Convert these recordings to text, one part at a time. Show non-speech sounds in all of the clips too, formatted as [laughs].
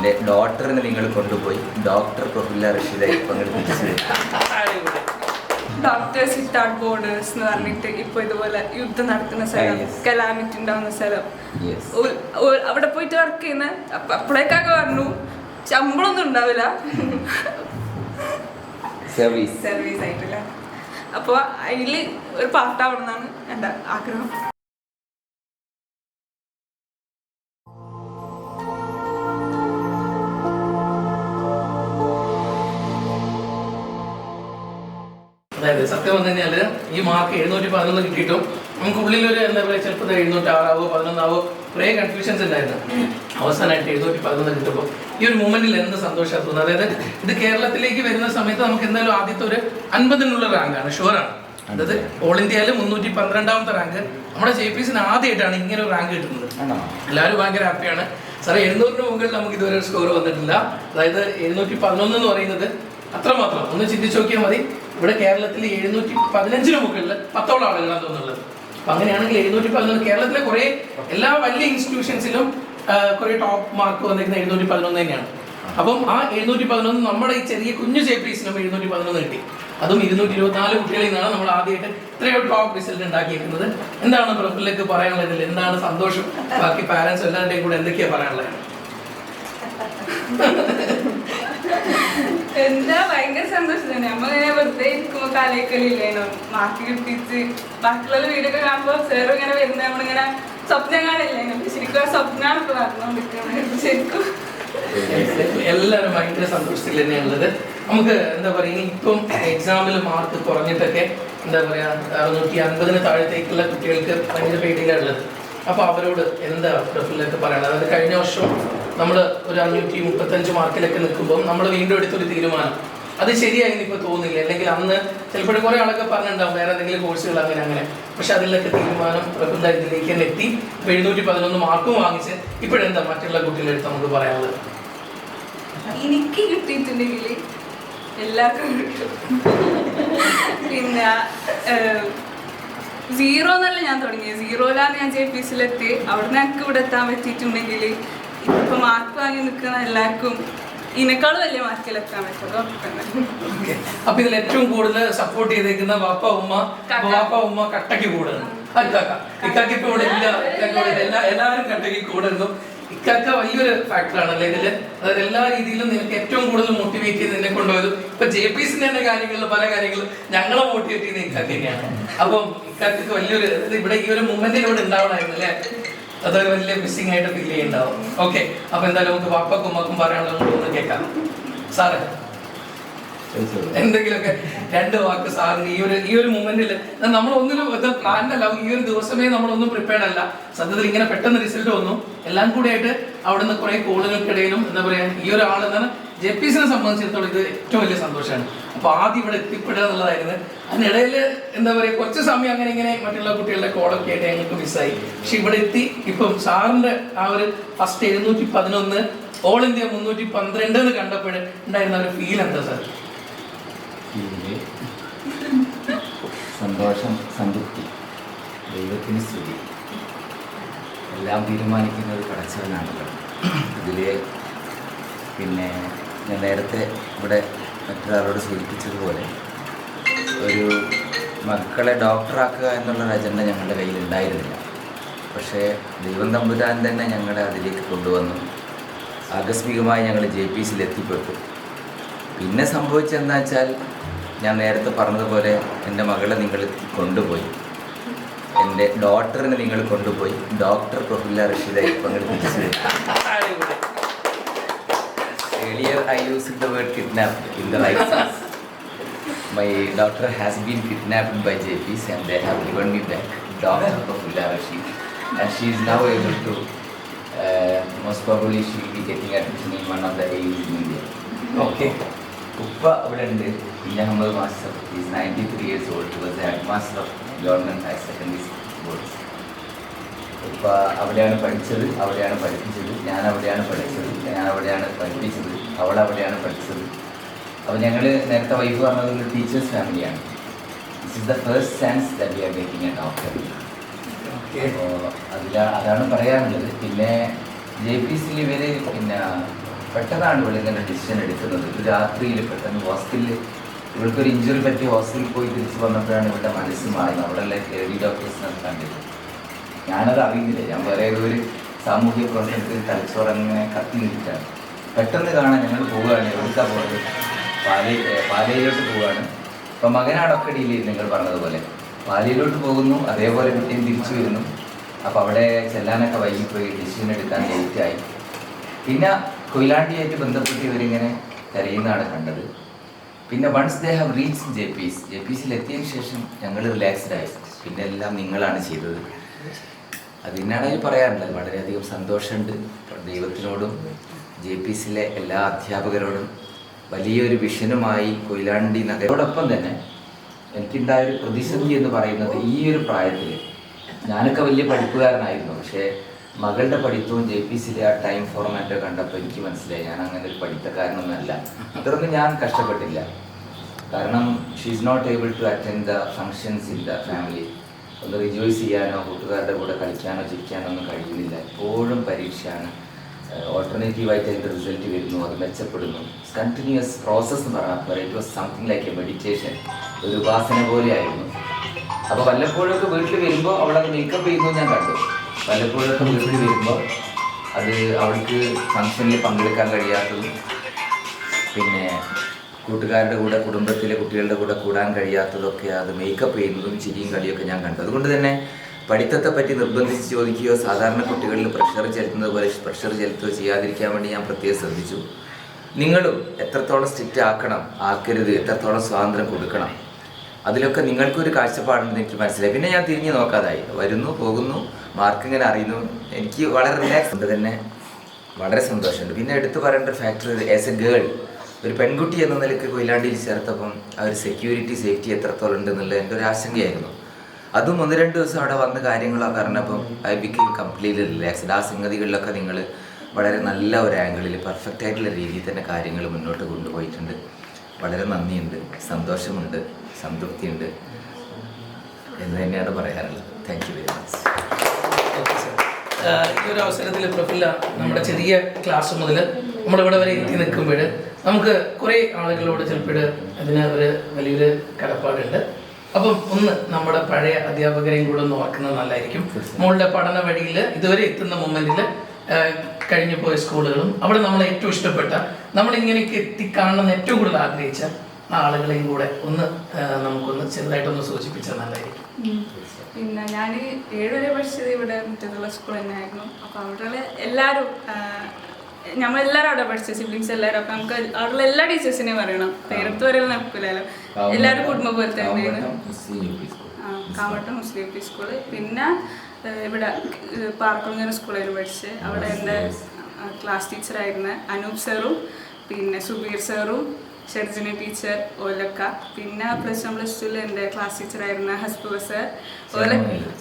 എന്റെ ഡോക്ടറിനെ നിങ്ങൾ കൊണ്ടുപോയി ഡോക്ടർ പ്രഫുല്ല റഷീദായി പങ്കെടുപ്പിച്ചത്. ഡോക്ടർ ആർട്ട് ബോർഡേഴ്സ് എന്ന് പറഞ്ഞിട്ട് ഇപ്പൊ ഇതുപോലെ യുദ്ധം നടക്കുന്ന സ്ഥലം കലാമിറ്റി ഉണ്ടാവുന്ന സ്ഥലം. അവിടെ പോയിട്ട് വർക്ക് ചെയ്യുന്ന? അപ്പ- അപ്പോഴേക്കൊക്കെ പറഞ്ഞു ശമ്പളമൊന്നും ഉണ്ടാവില്ല. സർവീസ് സർവീസ് ആയിട്ടില്ല. അപ്പോൾ അതിൽ ഒരു പാർട്ടാവണം എന്നാണ് എന്റെ ആഗ്രഹം. അതായത് സത്യം പറഞ്ഞു കഴിഞ്ഞാൽ ഈ മാർക്ക് എഴുന്നൂറ്റി പതിനൊന്ന് കിട്ടിയിട്ടും നമുക്ക് ഉള്ളിൽ ഒരു എന്താ പറയുക ചിലപ്പോൾ എഴുന്നൂറ്റി ആറാവോ പതിനൊന്നാവോ കുറേ കൺഫ്യൂഷൻസ് ഉണ്ടായിരുന്നു അവസാനമായിട്ട് എഴുന്നൂറ്റി പതിനൊന്ന് കിട്ടുമ്പോൾ ഈ ഒരു മൂമെന്റിൽ എന്ത് സന്തോഷമാണ് തോന്നുന്നത്? അതായത് ഇത് കേരളത്തിലേക്ക് വരുന്ന സമയത്ത് നമുക്ക് എന്തായാലും ആദ്യത്തെ ഒരു അൻപതിനുള്ള റാങ്കാണ് ഷുവറാണ് അതായത് ഓൾ ഇന്ത്യയിൽ മുന്നൂറ്റി പന്ത്രണ്ടാമത്തെ റാങ്ക് നമ്മുടെ ജെ പി സിന് ആദ്യമായിട്ടാണ് ഇങ്ങനെ ഒരു റാങ്ക് കിട്ടുന്നത്. എല്ലാവരും ഭയങ്കര ഹാപ്പിയാണ് സാറേ എഴുന്നൂറിന് മുകളിൽ നമുക്ക് ഇതുവരെ സ്കോർ വന്നിട്ടില്ല. അതായത് എഴുന്നൂറ്റി പതിനൊന്ന് എന്ന് പറയുന്നത് അത്രമാത്രം. ഒന്ന് ചിന്തിച്ചു നോക്കിയാൽ മതി. ഇവിടെ കേരളത്തിൽ എഴുന്നൂറ്റി പതിനഞ്ചിന് മുകളിൽ പത്തോളം ആളുകളാണ് തോന്നുന്നത് അപ്പൊ അങ്ങനെയാണെങ്കിൽ എഴുന്നൂറ്റി പതിനൊന്ന് കേരളത്തിലെ കുറെ എല്ലാ വലിയ ഇൻസ്റ്റിറ്റ്യൂഷൻസിലും കുറെ ടോപ്പ് മാർക്ക് വന്നിരിക്കുന്ന എഴുന്നൂറ്റി പതിനൊന്ന് തന്നെയാണ്. അപ്പം ആ എഴുന്നൂറ്റി പതിനൊന്ന് നമ്മുടെ ഈ ചെറിയ കുഞ്ഞു ജെ പിസിനും എഴുന്നൂറ്റി പതിനൊന്ന് കിട്ടി. അതും ഇരുന്നൂറ്റി ഇരുപത്തിനാല് കുട്ടികളിൽ നിന്നാണ് നമ്മൾ ആദ്യമായിട്ട് ഇത്രയും ടോപ്പ് റിസൾട്ട് ഉണ്ടാക്കിയിരിക്കുന്നത് എന്താണ് പ്രഫുല്ലേക്ക് പറയാനുള്ളത് എന്താണ് സന്തോഷം? ബാക്കി പാരന്റ്സ് എല്ലാവരുടെയും കൂടെ എന്തൊക്കെയാ പറയാനുള്ളത്? [laughs] എന്താ ഭയങ്കര സന്തോഷം തന്നെ നമ്മ ഇങ്ങനെ വെറുതെ ഇരിക്കുമ്പോ കലയിക്കലില്ലേനോ മാർക്ക് കിട്ടിച്ച് ബാക്കിയുള്ള വീടൊക്കെ കാണുമ്പോ സാർ ഇങ്ങനെ വരുന്ന നമ്മളിങ്ങനെ സ്വപ്നം കാണില്ലേനോ ശരിക്കും സ്വപ്നമാണ് ഇപ്പൊ നടന്നുകൊണ്ടിരിക്കുന്നത് ശരിക്കും. എല്ലാവരും ഭയങ്കര സന്തോഷത്തിൽ തന്നെയാണുള്ളത് നമുക്ക് എന്താ പറയുക ഇപ്പം എക്സാമിൽ മാർക്ക് കുറഞ്ഞിട്ടൊക്കെ എന്താ പറയാ അറുന്നൂറ്റി അൻപതിന് താഴത്തേക്കുള്ള കുട്ടികൾക്ക് ഭയങ്കര ഉള്ളത്. അപ്പോൾ അവരോട് എന്താ പ്രഫുല്ലൊക്കെ പറയുന്നത് അതായത് കഴിഞ്ഞ വർഷം നമ്മൾ ഒരു അഞ്ഞൂറ്റി മുപ്പത്തഞ്ച് മാർക്കിലൊക്കെ നിൽക്കുമ്പോൾ നമ്മൾ വീണ്ടും എടുത്തൊരു തീരുമാനം. അത് ശരിയായി ഇപ്പൊ തോന്നില്ല. അല്ലെങ്കിൽ അന്ന് ചിലപ്പോൾ കുറെ ആളൊക്കെ പറഞ്ഞിട്ടുണ്ടാവും വേറെ എന്തെങ്കിലും കോഴ്സുകൾ അങ്ങനെ അങ്ങനെ. പക്ഷെ അതിലൊക്കെ തീരുമാനം പ്രഫുല്ല ഇതിലേക്ക് തന്നെ എത്തി. ഇപ്പൊ എഴുന്നൂറ്റി പതിനൊന്ന് മാർക്കും വാങ്ങിച്ച് ഇപ്പോഴെന്താ മറ്റുള്ള കുട്ടികളെടുത്ത് നമുക്ക് പറയാനുള്ളത്? എനിക്ക് കിട്ടിയിട്ടുണ്ടെങ്കിൽ എല്ലാവർക്കും കിട്ടും പിന്നെ സീറോ എന്നല്ല ഞാൻ തുടങ്ങിയത്. സീറോയിലാണ് ഞാൻ ജെ പി സിയിലെത്തി നിന്ന് എനിക്ക് ഇവിടെ എത്താൻ പറ്റിയിട്ടുണ്ടെങ്കിൽ ഇപ്പൊ മാർക്ക് വാങ്ങി നിൽക്കുന്ന എല്ലാവർക്കും ഇതിനേക്കാളും വലിയ മാർക്കിൽ എത്താൻ പറ്റും. അപ്പൊ ഇതിൽ ഏറ്റവും കൂടുതൽ സപ്പോർട്ട് ചെയ്തേക്കുന്ന വാപ്പ ഉമ്മ വാപ്പ ഉമ്മ കട്ടക്ക് കൂടുതൽ ഇക്കാക്ക. ഇക്കാക്ക് ഇപ്പൊ ഇവിടെ ഇല്ല. എല്ലാ എല്ലാവരും കട്ടക്ക് കൂടുന്നു. ഇക്കാക്ക വലിയൊരു ഫാക്ടറാണ് അല്ലെങ്കിൽ ഇതിൽ? അതായത് എല്ലാ രീതിയിലും നിനക്ക് ഏറ്റവും കൂടുതൽ മോട്ടിവേറ്റ് ചെയ്ത് നിന്നെ കൊണ്ടുപോയത് ഇപ്പൊ ജെ പി സിന്റെ തന്നെ കാര്യങ്ങളിൽ പല കാര്യങ്ങളും ഞങ്ങളെ മോട്ടിവേറ്റ് ചെയ്യുന്ന ഇക്കാക്ക തന്നെയാണ്. അപ്പം ഇക്കാക്ക് വലിയൊരു ഇവിടെ ഈ ഒരു മൂമെന്റിൽ ഇവിടെ ഉണ്ടാവണമായിരുന്നു അല്ലേ? അതൊരു വലിയ മിസ്സിംഗ് ആയിട്ട് ഫീൽ ചെയ്യുന്നുണ്ടാവും ഓക്കെ അപ്പൊ എന്തായാലും നമുക്ക് വാപ്പക്കും ഉമ്മക്കും പറയാനുള്ളത് ഒന്ന് കേൾക്കാം. സാറേ എന്തെങ്കിലുമൊക്കെ രണ്ട് വാക്ക് സാറിന് ഈ ഒരു ഈ ഒരു മൂമെന്റിൽ നമ്മൾ ഒന്നിലും പ്ലാൻ അല്ല. ഈ ഒരു ദിവസമേ നമ്മളൊന്നും പ്രിപ്പയർഡ് അല്ല. സത്യത്തിൽ ഇങ്ങനെ പെട്ടെന്ന് റിസൾട്ട് വന്നു. എല്ലാം കൂടി ആയിട്ട് അവിടുന്ന് കുറെ കോളുകൾക്കിടയിലും എന്താ പറയാ ഈ ഒരു ആളെന്നാണ് ജെ പി സിനെ സംബന്ധിച്ചിടത്തോളം ഇത് ഏറ്റവും വലിയ സന്തോഷമാണ്. അപ്പൊ ആദ്യം ഇവിടെ എത്തിപ്പെടുക എന്നുള്ളതായിരുന്നു. അതിനിടയിൽ എന്താ പറയുക കുറച്ച് സമയം അങ്ങനെ ഇങ്ങനെ മറ്റുള്ള കുട്ടികളുടെ കോളൊക്കെ ആയിട്ട് ഞങ്ങൾക്ക് മിസ്സായി. പക്ഷെ ഇവിടെ എത്തി. ഇപ്പം സാറിന്റെ ആ ഒരു ഫസ്റ്റ് എഴുന്നൂറ്റി പതിനൊന്ന് ഓൾ ഇന്ത്യ മുന്നൂറ്റി പന്ത്രണ്ട് എന്ന് കണ്ടപ്പോൾ ഉണ്ടായിരുന്ന ഒരു ഫീൽ എന്താ സാർ? സന്തോഷം സംതൃപ്തി. ദൈവത്തിന് സ്തുതി. എല്ലാം തീരുമാനിക്കുന്നത് പടച്ചവനാണല്ലോ. ഇതിൽ പിന്നെ ഞാൻ നേരത്തെ ഇവിടെ മറ്റൊരാളോട് സൂചിപ്പിച്ചതുപോലെ ഒരു മക്കളെ ഡോക്ടറാക്കുക എന്നുള്ളൊരു അജണ്ട ഞങ്ങളുടെ കയ്യിൽ ഉണ്ടായിരുന്നില്ല പക്ഷേ ദൈവം തമ്പുരാൻ തന്നെ ഞങ്ങളെ അതിലേക്ക് കൊണ്ടുവന്നു. ആകസ്മികമായി ഞങ്ങൾ ജെ പി സിയിൽ എത്തിപ്പെട്ടു. പിന്നെ സംഭവിച്ചതെന്ന് വെച്ചാൽ ഞാൻ നേരത്തെ പറഞ്ഞതുപോലെ എന്റെ മകളെ നിങ്ങൾ കൊണ്ടുപോയി. എന്റെ ഡോക്ടറിനെ നിങ്ങൾ കൊണ്ടുപോയി. ഡോക്ടർ പ്രഫുല്ല റഷീദായി പങ്കെടുപ്പിച്ചത് Earlier, I used the word kidnapped in the right sense. My daughter has been kidnapped by JPs and they have given me back Dr. of Rashid. And she is now able to, uh, most probably she will be getting admission in one of the AUs in India. Okay. ഉപ്പ അവിടെ ഉണ്ട് പിന്നെ Ahmed is ninety three years old was the head master of government higher secondary boards ഉപ്പ അവിടെയാണ് പഠിച്ചത് അവിടെയാണ് പഠിപ്പിച്ചത് ഞാൻ അവിടെയാണ് പഠിച്ചത് ഞാൻ അവിടെയാണ് പഠിപ്പിച്ചത് അവൾ അവിടെയാണ് പഠിച്ചത്. അപ്പോൾ ഞങ്ങൾ നേരത്തെ വൈഫ് പറഞ്ഞത് ഒരു ടീച്ചേഴ്സ് ഫാമിലിയാണ് this is the first chance that we are getting a doctor അപ്പോൾ അതില അതാണ് പറയാനുള്ളത്. പിന്നെ ജെ പി സിയിൽ ഇവർ പിന്നെ പെട്ടെന്നാണ് ഇവിടെ ഇങ്ങനെ ഡിസിഷൻ എടുക്കുന്നത്. രാത്രിയിൽ പെട്ടെന്ന് ഹോസ്പിറ്റലിൽ ഇവൾക്കൊരു ഇഞ്ചുറി പറ്റി ഹോസ്പിറ്റലിൽ പോയി തിരിച്ച് വന്നപ്പോഴാണ് ഇവളുടെ മനസ്സ് മാറുന്നത്. അവിടെ ലേഡി ഡോക്ടേഴ്സിനെ കണ്ടത് ഞാനത് അറിയുന്നില്ല. ഞാൻ വേറെ ഏതോ ഒരു സാമൂഹ്യ പ്രവർത്തനത്തിൽ തലച്ചോറങ്ങനെ കത്തി നിൽക്കുകയാണ്. പെട്ടെന്ന് കാണാൻ ഞങ്ങൾ പോവുകയാണ്. എവിടുക്കാ പോകുന്നത് പാലി പാലയിലോട്ട് പോവുകയാണ്. അപ്പം മകനാടൊക്കെ ഡീൽ നിങ്ങൾ പറഞ്ഞതുപോലെ. പാലയിലോട്ട് പോകുന്നു അതേപോലെ കുട്ടിയും തിരിച്ചു വരുന്നു. അപ്പോൾ അവിടെ ചെല്ലാനൊക്കെ വൈകിപ്പോയി ഡിസിഷൻ എടുക്കാൻ ലേറ്റായി. പിന്നെ കൊയിലാണ്ടിയായിട്ട് ബന്ധപ്പെട്ട് ഇവരിങ്ങനെ കരയുന്നതാണ് കണ്ടത്. പിന്നെ once they have reach J P S J P എസിൽ ശേഷം ഞങ്ങൾ റിലാക്സ്ഡ് ആയി. പിന്നെ എല്ലാം നിങ്ങളാണ് ചെയ്തത്. അതിനാണെങ്കിൽ പറയാറുള്ളത്. വളരെയധികം സന്തോഷമുണ്ട്. ദൈവത്തിനോടും ജെ പി എസിലെ എല്ലാ അധ്യാപകരോടും വലിയൊരു വിഷനുമായി കൊയിലാണ്ടി നഗരോടൊപ്പം തന്നെ എനിക്കുണ്ടായ ഒരു പ്രതിസന്ധി എന്ന് പറയുന്നത് ഈ ഒരു പ്രായത്തിൽ ഞാനൊക്കെ വലിയ പഠിപ്പുകാരനായിരുന്നു. പക്ഷേ മകളുടെ പഠിത്തവും ജെ പി സിയിലെ ആ ടൈം ഫോർമാറ്റോ കണ്ടപ്പോൾ എനിക്ക് മനസ്സിലായി. ഞാൻ അങ്ങനെ ഒരു പഠിത്തക്കാരനൊന്നുമല്ല. അത്രയൊന്നും ഞാൻ കഷ്ടപ്പെട്ടില്ല. കാരണം she is not able to attend the functions in the family ഒന്ന് റിജോയ്സ് ചെയ്യാനോ കൂട്ടുകാരുടെ കൂടെ കളിക്കാനോ ചിരിക്കാനോ ഒന്നും കഴിയുന്നില്ല. എപ്പോഴും പരീക്ഷയാണ്. ഓൾട്ടർനേറ്റീവായിട്ട് അതിന്റെ റിസൾട്ട് വരുന്നു അത് മെച്ചപ്പെടുന്നു. കണ്ടിന്യൂസ് പ്രോസസ്സ് എന്ന് പറഞ്ഞാൽ it was something like a meditation ഒരു ഉപാസന പോലെയായിരുന്നു. അപ്പോൾ വല്ലപ്പോഴൊക്കെ വീട്ടിൽ വരുമ്പോൾ അവളത് മേക്കപ്പ് ചെയ്യുന്നു ഞാൻ കണ്ടു. വല്ലപ്പോഴൊക്കെ വീട്ടിൽ വരുമ്പോൾ അത് അവൾക്ക് ഫംഗ്ഷനിൽ പങ്കെടുക്കാൻ കഴിയാത്തതും പിന്നെ കൂട്ടുകാരുടെ കൂടെ കുടുംബത്തിലെ കുട്ടികളുടെ കൂടെ കൂടാൻ കഴിയാത്തതൊക്കെ അത് മേക്കപ്പ് ചെയ്യുന്നതും ചിരിയും കളിയൊക്കെ ഞാൻ കണ്ടു. അതുകൊണ്ട് തന്നെ പഠിത്തത്തെ പറ്റി നിർബന്ധിച്ച് ചോദിക്കുകയോ സാധാരണ കുട്ടികളിൽ പ്രഷർ ചെലുത്തുന്നത് പോലെ പ്രഷർ ചെലുത്തുകയോ ചെയ്യാതിരിക്കാൻ വേണ്ടി ഞാൻ പ്രത്യേകം ശ്രദ്ധിച്ചു. നിങ്ങളും എത്രത്തോളം സ്ട്രിക്റ്റ് ആക്കണം ആക്കരുത് എത്രത്തോളം സ്വാതന്ത്ര്യം കൊടുക്കണം അതിലൊക്കെ നിങ്ങൾക്കൊരു കാഴ്ചപ്പാടുണ്ടെന്ന് എനിക്ക് മനസ്സിലായി. പിന്നെ ഞാൻ തിരിഞ്ഞു നോക്കാതായി. വരുന്നു പോകുന്നു മാർക്ക് ഇങ്ങനെ അറിയുന്നു. എനിക്ക് വളരെ റിലാക്സ് ഉണ്ട്. തന്നെ വളരെ സന്തോഷമുണ്ട്. പിന്നെ എടുത്തു പറയേണ്ട ഫാക്ടർ ആസ് എ ഗേൾ ഒരു പെൺകുട്ടി എന്ന നിലയ്ക്ക് കൊയിലാണ്ടിയിൽ ചേർത്തപ്പം ആ ഒരു സെക്യൂരിറ്റി സേഫ്റ്റി എത്രത്തോളം ഉണ്ട് എന്നുള്ളത് എന്റെ ഒരു ആശങ്കയായിരുന്നു. അതും ഒന്ന് രണ്ട് ദിവസം അവിടെ വന്ന കാര്യങ്ങളൊക്കെ അറിഞ്ഞപ്പം ഐ ബിക്കെയിം കംപ്ലീറ്റ്ലി റിലാക്സ്ഡ് ആ സംഗതികളിലൊക്കെ നിങ്ങൾ വളരെ നല്ല ഒരു ആംഗിളിൽ പെർഫെക്റ്റ് ആയിട്ടുള്ള രീതിയിൽ തന്നെ കാര്യങ്ങൾ മുന്നോട്ട് കൊണ്ടുപോയിട്ടുണ്ട്. വളരെ നന്ദിയുണ്ട്. സന്തോഷമുണ്ട്. സംതൃപ്തിയുണ്ട് എന്ന് തന്നെയാണ് പറയാറുള്ളത് താങ്ക് യു വെരി മച്ച് ഈ ഒരു അവസരത്തിൽ പ്രഫുല്ല നമ്മുടെ ചെറിയ ക്ലാസ് മുതൽ നമ്മളിവിടെ വരെ എത്തി നിൽക്കുമ്പോൾ നമുക്ക് കുറേ ആളുകളോട് ചിലപ്പോൾ അതിന് ഒരു വലിയൊരു കടപ്പാടുണ്ട്. അപ്പം ഒന്ന് നമ്മുടെ പഴയ അധ്യാപകരെയും കൂടെ ഒന്ന് ഓർക്കുന്നത് നല്ലതായിരിക്കും. മോളുടെ പഠന വഴിയിൽ ഇതുവരെ എത്തുന്ന മൊമെന്റിൽ കഴിഞ്ഞു പോയ സ്കൂളുകളും അവിടെ നമ്മൾ ഏറ്റവും ഇഷ്ടപ്പെട്ട നമ്മൾ ഇങ്ങനെയൊക്കെ എത്തിക്കാണെന്ന് ഏറ്റവും കൂടുതൽ ആഗ്രഹിച്ച ആളുകളെയും കൂടെ ഒന്ന് നമുക്കൊന്ന് ചെറുതായിട്ടൊന്ന് സൂചിപ്പിച്ചാൽ നല്ലതായിരിക്കും. പിന്നെ ഞാൻ ഏഴുവരെ പഠിച്ചത് ഇവിടെ മുറ്റത്തുള്ള സ്കൂൾ തന്നെയായിരുന്നു. അപ്പോൾ അവിടെയുള്ള എല്ലാവരും നമ്മളെല്ലാവരും അവിടെ പഠിച്ച സിബ്ലിങ്സ് എല്ലാവരും അപ്പം നമുക്ക് അവിടെയുള്ള എല്ലാ ടീച്ചേഴ്സിനെയും പറയണം പേരത്ത് വരെ നടക്കില്ലല്ലോ എല്ലാവരും കുടുംബം പോലെ തന്നെയാണ്. Kavattam Muslim P school. പിന്നെ ഇവിടെ പാർക്കുളങ്ങര സ്കൂളിൽ പഠിച്ച് അവിടെ എന്റെ ക്ലാസ് ടീച്ചറായിരുന്ന അനൂപ് സാറും പിന്നെ സുബീർ സാറും ഷെർജിന ടീച്ചർ ഓലക്ക. പിന്നെ പ്ലസ് വൺ പ്ലസ് ടുവിൽ എന്റെ ക്ലാസ് ടീച്ചറായിരുന്ന ഹസ്ബു സാർ. ഓല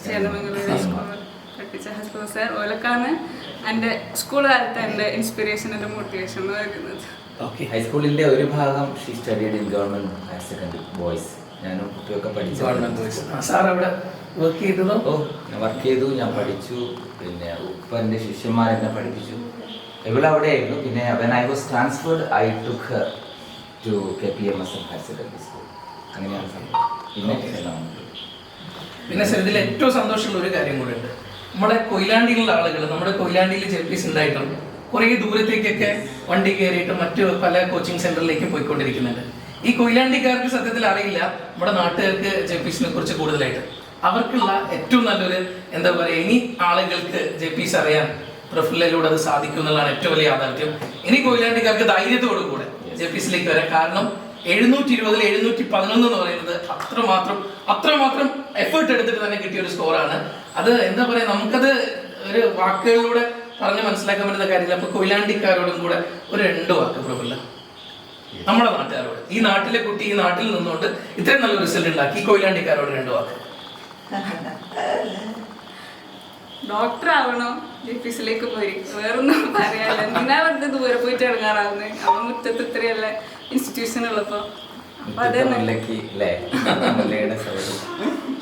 ചേന്നമംഗലൂർ സ്കൂളിൽ പഠിപ്പിച്ച ഹസ്ബോ സർ ഓലക്കാണ് എന്റെ സ്കൂൾ കാലത്തെ എന്റെ ഇൻസ്പിറേഷൻ എന്റെ മോട്ടിവേഷൻ എന്ന് പറയുന്നത്. ഓക്കെ ഹൈസ്കൂളിന്റെ ഒരു ഭാഗം she studied in government higher secondary boys ഞാനും കുട്ടിയൊക്കെ പഠിച്ചു ഗവൺമെന്റ് ബോയ്സ് ആ സാർ അവിടെ വർക്ക് ചെയ്തതോ? ഓ ഞാൻ വർക്ക് ചെയ്തു ഞാൻ പഠിച്ചു. പിന്നെ ഉപ്പന്റെ ശിഷ്യന്മാർ എന്നെ പഠിപ്പിച്ചു. ഇവിടെ അവിടെയായിരുന്നു. പിന്നെ when I was transferred I took to K P M S M higher secondary school അങ്ങനെയാണ് സംഭവം. പിന്നെ പിന്നെ സർ ഇതിൽ ഏറ്റവും സന്തോഷമുള്ള ഒരു കാര്യം കൂടെ ഉണ്ട്. നമ്മുടെ കൊയിലാണ്ടിയിലുള്ള ആളുകൾ നമ്മുടെ കൊയിലാണ്ടിയിൽ ജെപ്പീസ് ഉണ്ടായിട്ടുണ്ട് കുറേ ദൂരത്തേക്കൊക്കെ വണ്ടി കയറിയിട്ട് മറ്റു പല കോച്ചിങ് സെന്ററിലേക്കും പോയിക്കൊണ്ടിരിക്കുന്നുണ്ട്. ഈ കൊയിലാണ്ടിക്കാർക്ക് സത്യത്തിൽ അറിയില്ല നമ്മുടെ നാട്ടുകാർക്ക് ജെ ജെപ്പീസിനെ കുറിച്ച് കൂടുതലായിട്ട്. അവർക്കുള്ള ഏറ്റവും നല്ലൊരു എന്താ പറയുക ഇനി ആളുകൾക്ക് ജെ ജെപ്പീസ് അറിയാൻ പ്രഫുല്ലയിലൂടെ അത് സാധിക്കും എന്നുള്ളതാണ് ഏറ്റവും വലിയ യാഥാർത്ഥ്യം. ഇനി കൊയിലാണ്ടിക്കാർക്ക് ധൈര്യത്തോടു കൂടെ ജെ ജെപ്പീസിലേക്ക് വരാം കാരണം എഴുന്നൂറ്റി ഇരുപതിൽ എഴുന്നൂറ്റി പതിനൊന്ന് എന്ന് പറയുന്നത് അത്രമാത്രം അത്രമാത്രം എഫേർട്ട് എടുത്തിട്ട് തന്നെ കിട്ടിയ ഒരു സ്കോറാണ് അത് എന്താ പറയാ നമുക്കത് ഒരു വാക്കുകളിലൂടെ പറഞ്ഞ് മനസ്സിലാക്കാൻ പറ്റുന്ന കാര്യമില്ല. അപ്പൊ കൊയിലാണ്ടിക്കാരോടും കൂടെ ഒരു രണ്ട് വാക്ക് പ്രബല നമ്മുടെ നാട്ടുകാരോട്. ഈ നാട്ടിലെ കുട്ടി ഈ നാട്ടിൽ നിന്നുകൊണ്ട് ഇത്രയും നല്ല റിസൾട്ട് ഉണ്ടാക്കി. ഈ കൊയിലാണ്ടിക്കാരോട് രണ്ട് വാക്ക്. ഡോക്ടർ ആവണോ. ഓഫീസിലേക്ക് പോയി. വേറൊന്നും പറയാല്ല എന്തിനാ വെറുതെ ദൂരെ പോയിട്ട് ഇറങ്ങാറാവുന്നത് അവൻ മുറ്റത്ത് ഇത്രയല്ല ഇൻസ്റ്റിറ്റ്യൂഷൻ ഉള്ളപ്പോ? അപ്പൊ അതന്നെ.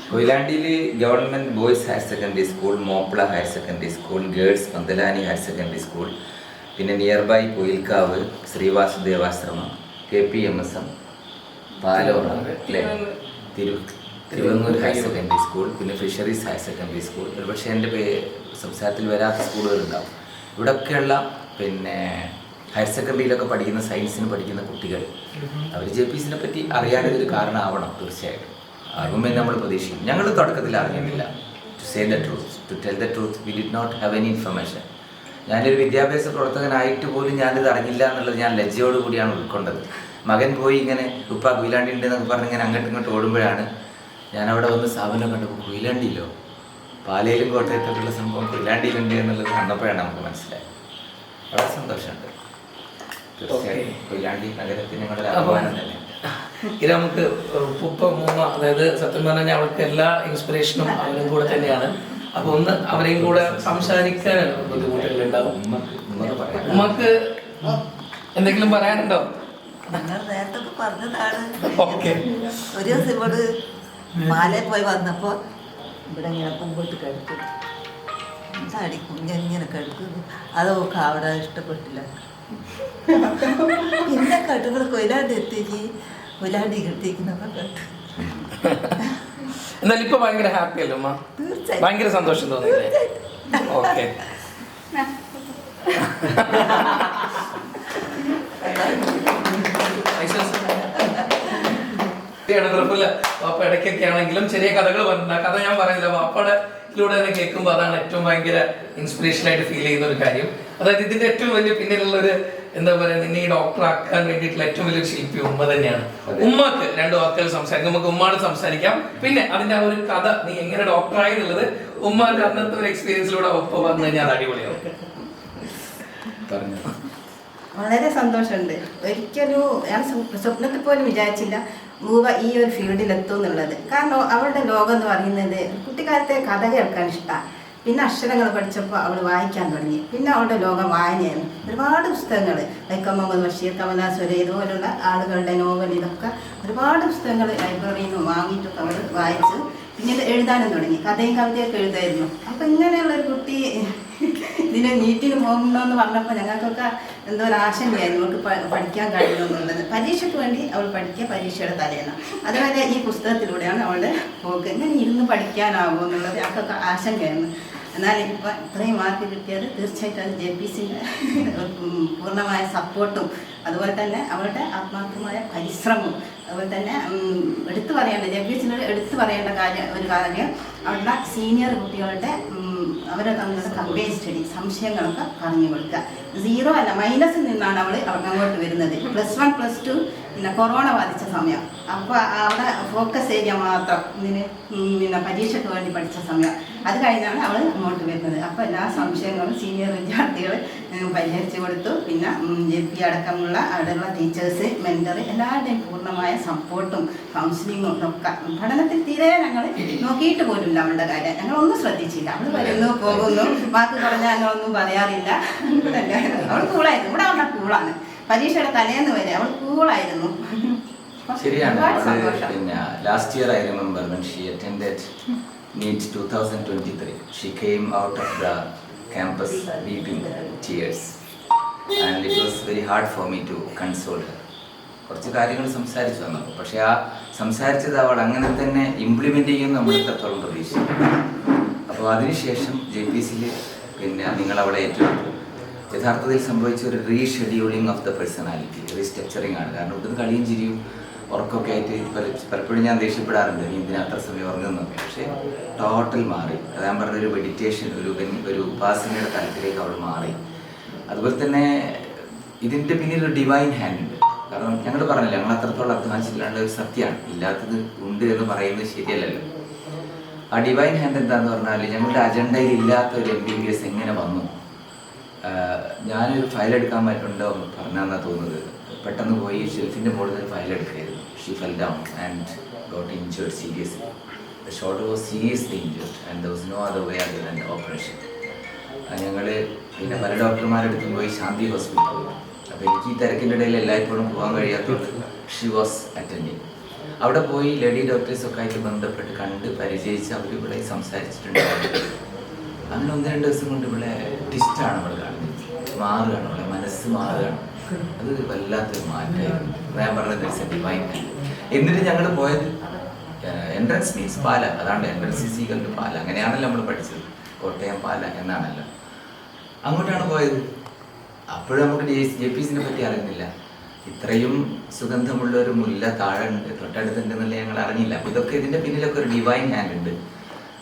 കൊയിലാണ്ടിയിൽ government boys higher secondary school Moppila higher secondary school girls Panthalani higher secondary school പിന്നെ near by Poilkavu Sreevasudevashramam K P M S M Palora Thiru Thiruvangoor higher secondary school പിന്നെ ഫിഷറീസ് ഹയർ സെക്കൻഡറി സ്കൂൾ ഒരുപക്ഷെ എന്റെ പേ സംസാരത്തിൽ വരാത്ത സ്കൂളുകളുണ്ടാവും ഇവിടെയൊക്കെയുള്ള പിന്നെ higher സെക്കൻഡറിയിലൊക്കെ പഠിക്കുന്ന സയൻസിന് പഠിക്കുന്ന കുട്ടികൾ അവർ ജെ പി സിനെ പറ്റി അറിയാനൊരു കാരണമാവണം തീർച്ചയായിട്ടും. ആകുമെന്ന് നമ്മൾ പ്രതീക്ഷിക്കും. ഞങ്ങൾ തുടക്കത്തിൽ അറിഞ്ഞിട്ടില്ല to say the truth to tell the truth we did not have any information ഞാനൊരു വിദ്യാഭ്യാസ പ്രവർത്തകനായിട്ട് പോലും ഞാനിത് അറിഞ്ഞില്ല എന്നുള്ളത് ഞാൻ ലജ്ജയോട് കൂടിയാണ് ഉൾക്കൊണ്ടത്. മകൻ പോയി ഇങ്ങനെ ഉപ്പ കുയിലാണ്ടി ഉണ്ട് എന്നൊക്കെ പറഞ്ഞ് ഇങ്ങനെ അങ്ങോട്ടും ഇങ്ങോട്ട് ഓടുമ്പോഴാണ് ഞാൻ അവിടെ വന്ന് സ്ഥാപനം കണ്ടപ്പോൾ കുയിലാണ്ടിയില്ലോ പാലയിലും കോട്ടയത്തൊക്കെയുള്ള സംഭവം കുയിലാണ്ടിയിലുണ്ട് എന്നുള്ളത് കണ്ടപ്പോഴാണ് നമുക്ക് മനസ്സിലായത്. വളരെ സന്തോഷമുണ്ട്. തീർച്ചയായും കൊയിലാണ്ടി നഗരത്തിന് ഞങ്ങളുടെ അഭിമാനം തന്നെ. ഇത് നമുക്ക് ഉപ്പ മൂമ്മ അതായത് സത്യം പറഞ്ഞാൽ അവർക്ക് എല്ലാ ഇൻസ്പിറേഷനും അവരും കൂടെ തന്നെയാണ്. അപ്പൊ ഒന്ന് അവരെയും കൂടെ സംസാരിക്കാൻ ബുദ്ധിമുട്ടുകളുണ്ടാവും. ഉമ്മക്ക് ഉമ്മക്ക് എന്തെങ്കിലും പറയാനുണ്ടോ? നേരത്തെ പറഞ്ഞതാണ്. ഓക്കെ. ഒരു ദിവസം ഇവിടെ മാലയിൽ പോയി വന്നപ്പോൾ ഇവിടെ ഇങ്ങനെ പൂമ്പോട്ട് കിടക്കും ഞാൻ ഇങ്ങനെ കിടക്കുന്നു. അതൊക്കെ അവിടെ ഇഷ്ടപ്പെട്ടില്ല. പിന്നെ കട്ടുകൾ കൊയിലാണ്ട് എത്തിക്ക് കേട്ടു എന്നാൽ ഇപ്പൊ ഭയങ്കര ഹാപ്പി അല്ലേ അമ്മ ഭയങ്കര സന്തോഷം തോന്നുന്നില്ലേ ഓക്കെ. വാപ്പ ഇടയ്ക്കൊക്കെ ആണെങ്കിലും ചെറിയ കഥകൾ പറഞ്ഞിട്ടുണ്ട്. ആ കഥ ഞാൻ പറയുന്നില്ല. വാപ്പയുടെ ഇതിലൂടെ തന്നെ കേൾക്കുമ്പോൾ അതാണ് ഏറ്റവും ഭയങ്കര ഇൻസ്പിറേഷൻ ആയിട്ട് ഫീൽ ചെയ്യുന്ന ഒരു കാര്യം. അതായത് ഇതിന്റെ ഏറ്റവും വലിയ പിന്നിലുള്ള ഒരു എന്താ പറയുക നിന്നെ ഈ ഡോക്ടർ ആക്കാൻ വേണ്ടിയിട്ടുള്ള ഏറ്റവും വലിയൊരു ശില്പി ഉമ്മ തന്നെയാണ്. ഉമ്മക്ക് രണ്ട് വാക്കുകൾ സംസാരിക്കാം. നമുക്ക് ഉമ്മാട് സംസാരിക്കാം. പിന്നെ അതിന്റെ ആ ഒരു കഥ നീ എങ്ങനെ ഡോക്ടറായി എന്നുള്ളത് ഉമ്മാന്റെ അന്നത്തെ ഒരു എക്സ്പീരിയൻസിലൂടെ ഒപ്പ വന്നു കഴിഞ്ഞാൽ അത് അടിപൊളിയാവും. വളരെ സന്തോഷമുണ്ട്. ഒരിക്കലും ഞാൻ സ്വപ്നത്തിൽ പോലും വിചാരിച്ചില്ല മൂവ ഈ ഒരു ഫീൽഡിൽ എത്തും എന്നുള്ളത്. കാരണം അവളുടെ ലോകം എന്ന് പറയുന്നത് കുട്ടിക്കാലത്തെ കഥ കേൾക്കാൻ ഇഷ്ടമാണ് പിന്നെ അക്ഷരങ്ങൾ പഠിച്ചപ്പോൾ അവൾ വായിക്കാൻ തുടങ്ങി. പിന്നെ അവളുടെ ലോകം വായനയാണ് ഒരുപാട് പുസ്തകങ്ങൾ വൈക്കം മുഹമ്മദ് ബഷീർ കമലാസുര ഇതുപോലുള്ള ആളുകളുടെ നോവൽ ഇതൊക്കെ ഒരുപാട് പുസ്തകങ്ങൾ ലൈബ്രറിയിൽ നിന്ന് വാങ്ങിയിട്ടൊക്കെ അവൾ വായിച്ചു. പിന്നീട് എഴുതാനും തുടങ്ങി. കഥയും കവിതയൊക്കെ എഴുതായിരുന്നു. അപ്പം ഇങ്ങനെയുള്ള ഒരു കുട്ടി ഇതിനെ നീറ്റിന് പോകണമെന്ന് പറഞ്ഞപ്പോൾ ഞങ്ങൾക്കൊക്കെ എന്തോ ഒരു ആശങ്കയായിരുന്നു. പ- പഠിക്കാൻ കഴിയുമെന്നുള്ളത് പരീക്ഷയ്ക്ക് വേണ്ടി അവൾ പഠിക്കുക പരീക്ഷയുടെ തലേന്ന്. അതുപോലെ ഈ പുസ്തകത്തിലൂടെയാണ് അവളുടെ പോക്ക്. ഇങ്ങനെ ഇരുന്ന് പഠിക്കാനാവുമോ എന്നുള്ളത് ഞങ്ങൾക്കൊക്കെ ആശങ്കയായിരുന്നു. എന്നാൽ ഇപ്പം ഇത്രയും മാർക്ക് കിട്ടിയത് തീർച്ചയായിട്ടും അത് ജെ പി സിന്റെ പൂർണമായ സപ്പോർട്ടും അതുപോലെ തന്നെ അവരുടെ ആത്മാർത്ഥമായ പരിശ്രമവും അതുപോലെ തന്നെ എടുത്തു പറയേണ്ട ജെ പി സിനോട് എടുത്തു പറയേണ്ട കാര്യം ഒരു കാര്യം അവളുടെ സീനിയർ കുട്ടികളുടെ അവരെ തമ്മിലുള്ള കമ്പൈൻ സ്റ്റഡി സംശയങ്ങളൊക്കെ പറഞ്ഞു കൊടുക്കുക. സീറോ അല്ല മൈനസിൽ നിന്നാണ് അവൾ അങ്ങോട്ട് വരുന്നത്. പ്ലസ് വൺ പ്ലസ് ടു പിന്നെ കൊറോണ ബാധിച്ച സമയം. അപ്പോൾ അവിടെ ഫോക്കസ് ഏരിയ മാത്രം ഇതിന് പിന്നെ പരീക്ഷയ്ക്ക് വേണ്ടി പഠിച്ച സമയം. അത് കഴിഞ്ഞാണ് അവൾ അങ്ങോട്ട് വരുന്നത്. അപ്പോൾ എല്ലാ സംശയങ്ങളും സീനിയർ വിദ്യാർത്ഥികൾ പരിഹരിച്ചു കൊടുത്തു. പിന്നെ ജെ പി അടക്കമുള്ള അവിടെയുള്ള ടീച്ചേഴ്സ് മെന്റർ എല്ലാവരുടെയും പൂർണമായ സപ്പോർട്ടും കൗൺസിലിങ്ങും ഒക്കെ പഠനത്തിൽ തീരെ ഞങ്ങൾ നോക്കിയിട്ട് അവളുടെ കാര്യം? ഞങ്ങൾ ഒന്നും ശ്രദ്ധിച്ചില്ല. അവൾ വരുന്നു പോകുന്നു. വാക്ക് പറഞ്ഞാൽ ഞങ്ങളൊന്നും പറയാറില്ല. അവൾ കൂളായിരുന്നു. ഇവിടെ അവളുടെ കൂളാണ്. പരീക്ഷയുടെ തലേന്ന് വരെ അവൾ കൂളായിരുന്നു. ശരിയാണ്. പിന്നെ last year I remember attended NEET two thousand twenty three she came out of the campus weeping tears and it was very hard for me to console കുറച്ച് കാര്യങ്ങൾ സംസാരിച്ചു വന്നപ്പോൾ പക്ഷേ ആ സംസാരിച്ചത് അവൾ അങ്ങനെ തന്നെ ഇംപ്ലിമെന്റ് ചെയ്യും നമ്മൾ എത്രത്തോളം പ്രതീക്ഷിച്ചു. അപ്പോൾ അതിനുശേഷം ജെ പി സിയിൽ പിന്നെ നിങ്ങൾ അവളെ ഏറ്റെടുത്തു യഥാർത്ഥത്തിൽ സംഭവിച്ച ഒരു rescheduling of the personality restructuring ആണ്. കാരണം ഇവിടുന്ന് കളിയും ചിരിയും ഉറക്കമൊക്കെ ആയിട്ട് പല പലപ്പോഴും ഞാൻ ദേഷ്യപ്പെടാറുണ്ട്. നീ അത്ര സമയം ഉറങ്ങുന്നൊക്കെ പക്ഷേ ടോട്ടൽ മാറി. അത് ഞാൻ പറഞ്ഞ ഒരു മെഡിറ്റേഷൻ ഒരു ഒരു ഉപാസനയുടെ തലത്തിലേക്ക് അവൾ മാറി. അതുപോലെ തന്നെ ഇതിന്റെ പിന്നിൽ ഒരു ഡിവൈൻ ഹാൻഡ് ഉണ്ട്. കാരണം ഞങ്ങൾ പറഞ്ഞില്ല ഞങ്ങൾ അത്രത്തോളം അധ്വാനിച്ചിട്ടില്ലാണ്ട് ഒരു സത്യമാണ് ഇല്ലാത്തത് ഉണ്ട് എന്ന് പറയുന്നത് ശരിയല്ലല്ലോ. ആ ഡിവൈൻ ഹാൻഡ് എന്താന്ന് പറഞ്ഞാൽ ഞങ്ങളുടെ അജണ്ടയിൽ ഇല്ലാത്ത ഒരു എം ബി ബി എസ് എങ്ങനെ വന്നു? ഞാനൊരു ഫയൽ എടുക്കാൻ പറ്റുണ്ടോ പറഞ്ഞാന്നാ തോന്നുന്നത്. പെട്ടെന്ന് പോയി ഷെൽഫിന്റെ മുകളിൽ നിന്ന് file എടുക്കുകയായിരുന്നു. She fell down and got injured seriously the short was serious injured and those no other way other operation ഞങ്ങൾ പിന്നെ പല ഡോക്ടർമാരെടുത്തും പോയി ശാന്തി ഹോസ്പിറ്റൽ പോയി. അപ്പോൾ എനിക്ക് ഈ തിരക്കിന്റെ ഇടയിൽ എല്ലായ്പ്പോഴും പോകാൻ കഴിയാത്തതുകൊണ്ട് ഷി വാസ് അറ്റൻഡിങ് അവിടെ പോയി ലേഡി ഡോക്ടേഴ്സൊക്കെ ആയിട്ട് ബന്ധപ്പെട്ട് കണ്ട് പരിചയിച്ച് അവർ ഇവിടെ സംസാരിച്ചിട്ടുണ്ട് അങ്ങനെ ഒന്ന് രണ്ട് ദിവസം കൊണ്ട് ഇവിടെ ടിസ്റ്റാണ് ഇവിടെ കാണുന്നത്. മാറുകയാണ് ഇവിടെ മനസ്സ് മാറുകയാണ്. അത് വല്ലാത്തൊരു മാറ്റമായിരുന്നു. ഞാൻ പറഞ്ഞത് ഡിവൈൻ എന്നിട്ട് ഞങ്ങൾ പോയത് എൻട്രൻസ് മീൻസ് പാല. അതാണ് എൻട്രൻസ് സി കണ്ട് പാല. അങ്ങനെയാണല്ലോ നമ്മൾ പഠിച്ചത്. കോട്ടയം പാല എന്നാണല്ലോ. അങ്ങോട്ടാണ് പോയത്. അപ്പോഴും നമുക്ക് ജെ പി സിനെ പറ്റി അറിയുന്നില്ല. ഇത്രയും സുഗന്ധമുള്ള ഒരു മുല്ല താഴെ ഉണ്ട്. തൊട്ടടുത്തുണ്ടെന്നുള്ള ഞങ്ങൾ അറിഞ്ഞില്ല. അപ്പൊ ഇതൊക്കെ ഇതിന്റെ പിന്നിലൊക്കെ ഒരു ഡിവൈൻ ഹാൻഡ് ഉണ്ട്.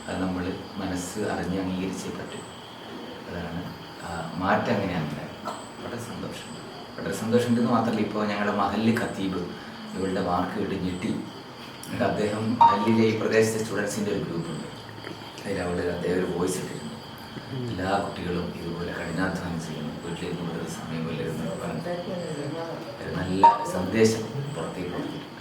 അത് നമ്മൾ മനസ്സ് അറിഞ്ഞ് അംഗീകരിച്ചേ പറ്റും. അതാണ് മാറ്റം അങ്ങനെയാണ്. വളരെ സന്തോഷം. വളരെ സന്തോഷം ഉണ്ടെന്ന് മാത്രമല്ല ഇപ്പോൾ ഞങ്ങളുടെ മഹല്ല് ഖത്തീബ് ഇവളുടെ മാർക്ക് കേട്ട് ഞെട്ടി. എന്നിട്ട് അദ്ദേഹം മഹല്ലിലെ ഈ പ്രദേശത്തെ സ്റ്റുഡൻസിന്റെ ഒരു ഗ്രൂപ്പുണ്ട് അതിൽ അവൾ അദ്ദേഹം ഒരു വോയിസ് ഇട്ടിരുന്നു. എല്ലാ കുട്ടികളും ഇതുപോലെ കഠിനാധ്വാനം ചെയ്യണം വീട്ടിലിരുന്ന് കൂടുതൽ സമയം പറഞ്ഞിട്ട് നല്ല സന്ദേശം പുറത്തേക്ക് കൊടുത്തിട്ടുണ്ട്.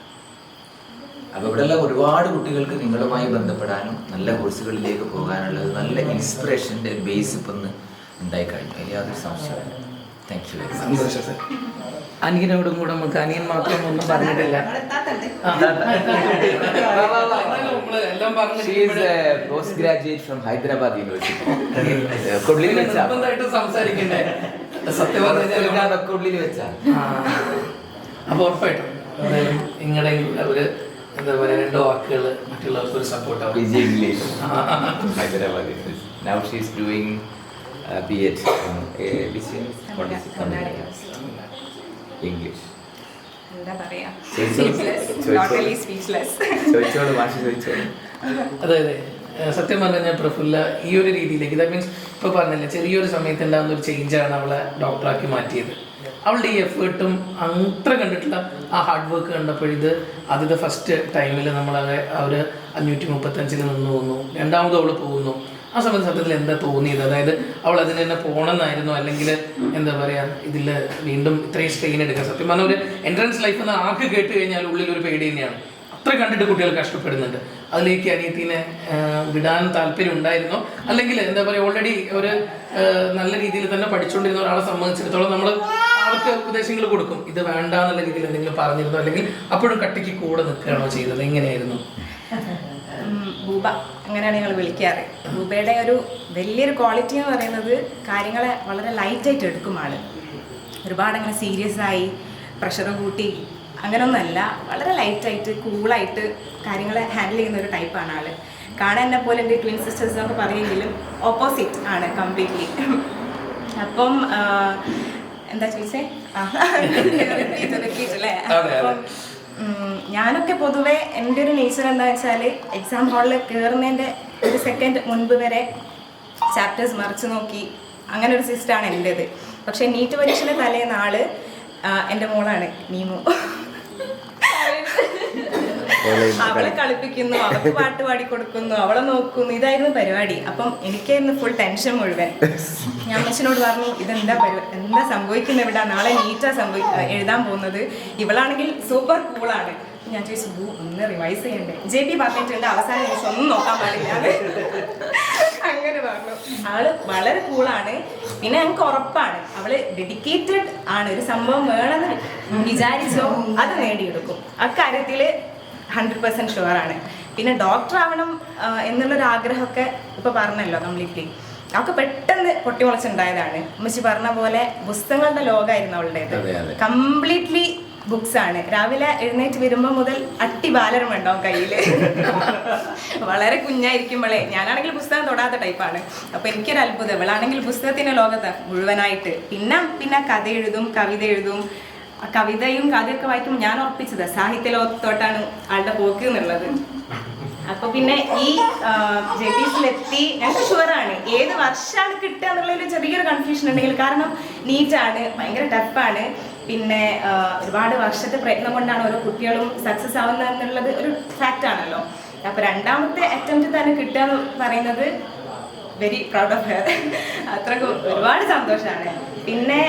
അപ്പോൾ ഇവിടെയുള്ള ഒരുപാട് കുട്ടികൾക്ക് നിങ്ങളുമായി ബന്ധപ്പെടാനും നല്ല കോഴ്സുകളിലേക്ക് പോകാനുള്ളത് നല്ല ഇൻസ്പിറേഷന്റെ ബേസ് ഇപ്പം ഉണ്ടായിക്കഴിഞ്ഞു ഉണ്ടായി കഴിഞ്ഞു. അതിൽ യാതൊരു സംശയമില്ല താങ്ക് യു സന്തോഷം. അനിയനോടും കൂടെ നമുക്ക് അനിയൻ മാത്രം ഒന്നും പറഞ്ഞിട്ടില്ല. Post graduate from Hyderabad university കൊള്ളിൽ സംസാരിക്കണ്ടേ? സത്യം വെച്ചാ. ഉറപ്പായിട്ടും. നിങ്ങളുടെ ഒരു എന്താ പറയാ രണ്ടോ വാക്കുകൾ മറ്റുള്ളവർക്ക് ഒരു സപ്പോർട്ട് പി ആവും G English Hyderabad university now she's doing B Ed English അതെ അതെ സത്യം പറഞ്ഞു കഴിഞ്ഞാൽ പ്രഫുല്ല ഈ ഒരു രീതിയിലേക്ക്. ദാറ്റ് മീൻസ് ഇപ്പോൾ പറഞ്ഞില്ലേ ചെറിയൊരു സമയത്ത് ഉണ്ടാകുന്ന ഒരു ചേഞ്ചാണ് അവളെ ഡോക്ടറാക്കി മാറ്റിയത്. അവളുടെ ഈ എഫേർട്ടും അത്ര കണ്ടിട്ടുള്ള ആ ഹാർഡ് വർക്ക് കണ്ടപ്പോഴിത് ആദ്യത്തെ ഫസ്റ്റ് ടൈമിൽ നമ്മളെ ആ ഒരു അഞ്ഞൂറ്റി മുപ്പത്തഞ്ചിൽ നിന്ന് പോകുന്നു രണ്ടാമത് അവൾ പോകുന്നു. ആ സമയത്ത് സത്യത്തിൽ എന്താ തോന്നിയത്? അതായത് അവൾ അതിന് തന്നെ പോകണമെന്നായിരുന്നു അല്ലെങ്കിൽ എന്താ പറയുക ഇതിൽ വീണ്ടും ഇത്രയും സ്ട്രെയിൻ എടുക്കാൻ സത്യം പറഞ്ഞ ഒരു എൻട്രൻസ് ലൈഫ് എന്ന് ആർക്ക് കേട്ട് കഴിഞ്ഞാൽ ഉള്ളിൽ ഒരു പേടി തന്നെയാണ്. അത്ര കണ്ടിട്ട് കുട്ടികൾ കഷ്ടപ്പെടുന്നുണ്ട്. അതിലേക്ക് അനിയത്തിനെ വിടാൻ താല്പര്യം ഉണ്ടായിരുന്നോ? അല്ലെങ്കിൽ എന്താ പറയുക ഓൾറെഡി ഒരു നല്ല രീതിയിൽ തന്നെ പഠിച്ചുകൊണ്ടിരുന്ന ഒരാളെ സംബന്ധിച്ചിടത്തോളം നമ്മൾ ആൾക്ക് ഉപദേശങ്ങൾ കൊടുക്കും. ഇത് വേണ്ട എന്നുള്ള രീതിയിൽ എന്തെങ്കിലും പറഞ്ഞിരുന്നോ? അല്ലെങ്കിൽ അപ്പോഴും കട്ടിക്ക് കൂടെ നിൽക്കുകയാണോ ചെയ്തത്? എങ്ങനെയായിരുന്നു? ബൂബ. അങ്ങനെയാണ് ഞങ്ങൾ വിളിക്കാറ്. ബൂബയുടെ ഒരു വലിയൊരു ക്വാളിറ്റി എന്ന് പറയുന്നത് കാര്യങ്ങളെ വളരെ ലൈറ്റായിട്ട് എടുക്കും ആൾ. ഒരുപാട് അങ്ങനെ സീരിയസ് ആയി പ്രഷർ കൂട്ടി അങ്ങനെയൊന്നുമല്ല വളരെ ലൈറ്റായിട്ട് കൂളായിട്ട് കാര്യങ്ങളെ ഹാൻഡിൽ ചെയ്യുന്ന ഒരു ടൈപ്പാണ് ആൾ. കാണാൻ എന്നെ പോലെ എന്റെ ട്വിൻ സിസ്റ്റേഴ്സ് എന്നൊക്കെ പറയുമെങ്കിലും ഓപ്പോസിറ്റ് ആണ് കംപ്ലീറ്റ്ലി അപ്പം എന്താ ചോദിച്ചേ? ആ. [laughs] അപ്പം ഞാനൊക്കെ പൊതുവെ എന്റെ ഒരു നേച്ചർ എന്താ വെച്ചാൽ എക്സാം ഹാളിൽ കയറുന്നതിന്റെ ഒരു സെക്കൻഡ് മുൻപ് വരെ ചാപ്റ്റേഴ്സ് മറിച്ച് നോക്കി അങ്ങനെ ഒരു സിസ്റ്റാണ് എന്റേത്. പക്ഷേ നീറ്റ് പരീക്ഷയുടെ തലേന്നാൾ എന്റെ മോളാണ് നീമു അവളെ കളിപ്പിക്കുന്നു അവൾക്ക് പാട്ട് പാടി കൊടുക്കുന്നു അവളെ നോക്കുന്നു. ഇതായിരുന്നു പരിപാടി. അപ്പം എനിക്കായിരുന്നു ഫുൾ ടെൻഷൻ മുഴുവൻ. ഞാൻ അമ്മച്ചനോട് പറഞ്ഞു ഇതെന്താ പരിപാടി എന്താ സംഭവിക്കുന്നത് ഇവിടെ? നാളെ നീറ്റാ സംഭവി എഴുതാൻ പോകുന്നത്. ഇവളാണെങ്കിൽ സൂപ്പർ കൂളാണ് ഞാൻ ചോദിച്ചു "ബൂ, ഒന്ന് റിവൈസ് ചെയ്യണ്ടേ? ജെ പി പറഞ്ഞിട്ടുണ്ട് അവസാന നിമിഷം ഒന്നും നോക്കാൻ പാടില്ല. അങ്ങനെ പറഞ്ഞു. ആൾ വളരെ കൂളാണ് പിന്നെ ഞങ്ങൾക്ക് ഉറപ്പാണ്. അവൾ ഡെഡിക്കേറ്റഡ് ആണ്. ഒരു സംഭവം വേണമെന്ന് വിചാരിച്ചോ അത് നേടിയെടുക്കും. അക്കാര്യത്തിൽ ഹൺഡ്രഡ് പെർസെന്റ് ആണ്. പിന്നെ ഡോക്ടർ ആവണം എന്നുള്ളൊരു ആഗ്രഹമൊക്കെ ഇപ്പം പറഞ്ഞല്ലോ കംപ്ലീറ്റ്ലി അവൾക്ക് പെട്ടെന്ന് പൊട്ടിമുളച്ചുണ്ടായതാണ്. ഉമ്മച്ചി പറഞ്ഞ പോലെ പുസ്തകങ്ങളുടെ ലോകമായിരുന്നു അവളുടേത്. കംപ്ലീറ്റ്ലി ബുക്സ് ആണ്. രാവിലെ എഴുന്നേറ്റ് വരുമ്പോൾ മുതൽ അട്ടി ബാലരം ഉണ്ടാവും കയ്യിൽ വളരെ കുഞ്ഞായിരിക്കുമ്പോഴേ ഞാനാണെങ്കിൽ പുസ്തകം തൊടാത്ത ടൈപ്പാണ് അപ്പൊ എനിക്കൊരു അത്ഭുതം. ഇവളാണെങ്കിൽ പുസ്തകത്തിന്റെ ലോകത്ത് മുഴുവനായിട്ട്. പിന്നെ പിന്നെ കഥ എഴുതും കവിത എഴുതും കവിതയും കഥയൊക്കെ വായിക്കുമ്പോൾ ഞാൻ ഉറപ്പിച്ചത് സാഹിത്യ ലോകത്തോട്ടാണ് ആളുടെ പോക്ക് എന്നുള്ളത്. അപ്പൊ പിന്നെ ഈ ജഡീസിലെത്തി ഞങ്ങൾക്ക് ഷുവറാണ് ഏത് വർഷമാണ് കിട്ടുക എന്നുള്ളതിൽ ചെറിയൊരു കൺഫ്യൂഷൻ ഉണ്ടെങ്കിൽ കാരണം നീറ്റാണ് ഭയങ്കര ടഫാണ് പിന്നെ ഒരുപാട് വർഷത്തെ പ്രയത്നം കൊണ്ടാണ് ഓരോ കുട്ടികളും സക്സസ് ആവുന്നത് എന്നുള്ളത് ഒരു ഫാക്റ്റ് ആണല്ലോ. അപ്പൊ രണ്ടാമത്തെ അറ്റംപ്റ്റ് തന്നെ കിട്ടുക എന്ന് പറയുന്നത് വെരി പ്രൗഡ് ഓഫ് ഹെയർ അത്രക്കും ഒരുപാട് സന്തോഷമാണ് പിന്നെ